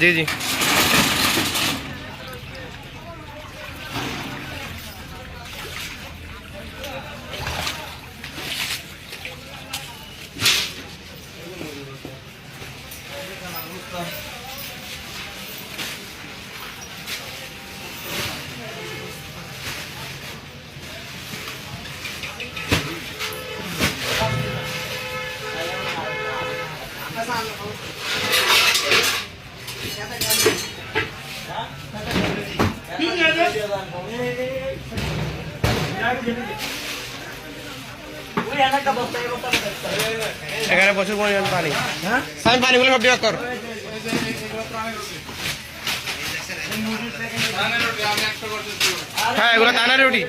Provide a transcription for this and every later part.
জি জি Kasama ko. এখানে প্রচুর পরিমাণ পানি। আমি পানিগুলো সব বিভাগ কর। হ্যাঁ এগুলো তানার রুটি।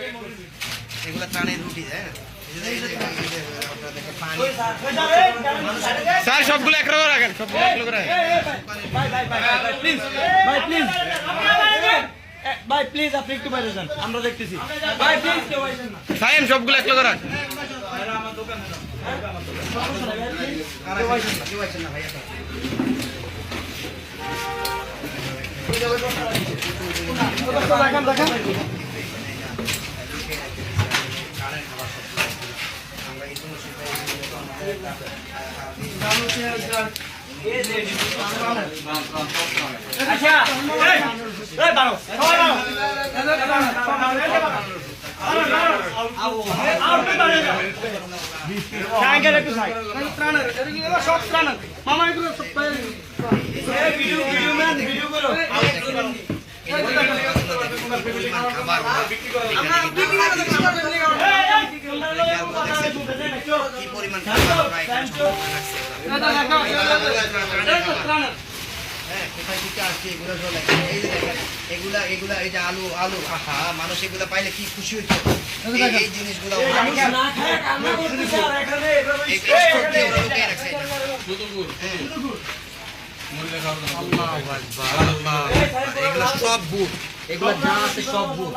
এগুলো ত্রাণের রুটি তাই না এই যে- এই যে- এই যে আপনারা দেখেন পানি স্যার সবগুলো এক রকম রাখেন। রকম প্লিজ ভাই প্লিজ ভাই প্লিজ আপনি একটু বাইরে যান। আমরা দেখতেছি। ভাই প্লিজ সাইন সবগুলো এক রকম রাখ ভাই? দেখেন দেখেন আচ্ছা মামা এগুলো ভিডিও ভিডিও ম্যান ভিডিও এগুলো এগুলা এই যে আলু আলু আহা মানুষ এগুলা পাইলে কি খুশি হইতো এই- জিনিসগুলো। এগুলো সব বুট এগুলো যা আছে সব বুট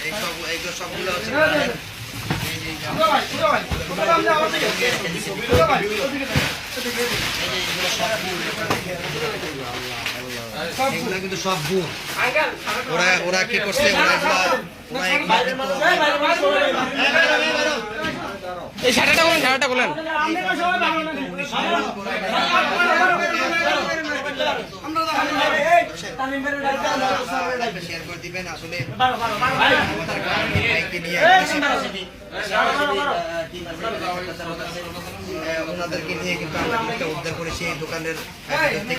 এই সব সবগুলো হচ্ছে এগুলো কিন্তু সব বুট ওরা ওরা কি করছে? ওরা এই শাটাটা বলেন শাটাটা বলেন। শেয়ার করে দিবেন আসলে ওনাদেরকে নিয়ে কিন্তু আমরা উদ্ধার করেছি এই দোকানের